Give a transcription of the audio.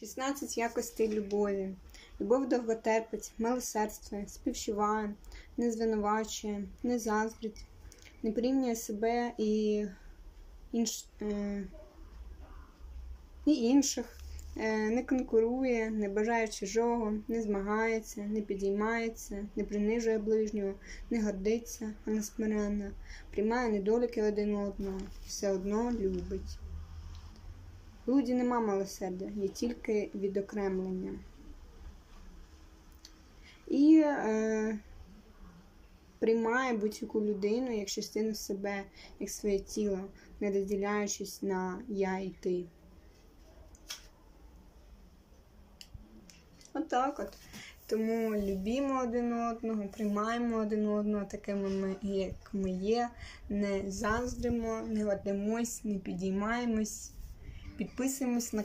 16 якостей любові. Любов довготерпить, милосердствує, співчуває, не звинувачує, не заздрить, не порівнює себе і, інш, е, і інших, е, не конкурує, не бажає чужого, не змагається, не підіймається, не принижує ближнього, не гордиться, а не смиренна, приймає недоліки один одного, все одно любить. В Луді нема милосердя, є тільки відокремлення. І е, приймає будь-яку людину як частину себе, як своє тіло, не розділяючись на я і ти. Отак от. Тому любімо один одного, приймаємо один одного такими, ми, як ми є, не заздримо, не гордимось, не підіймаємось. Підписуємось на канал.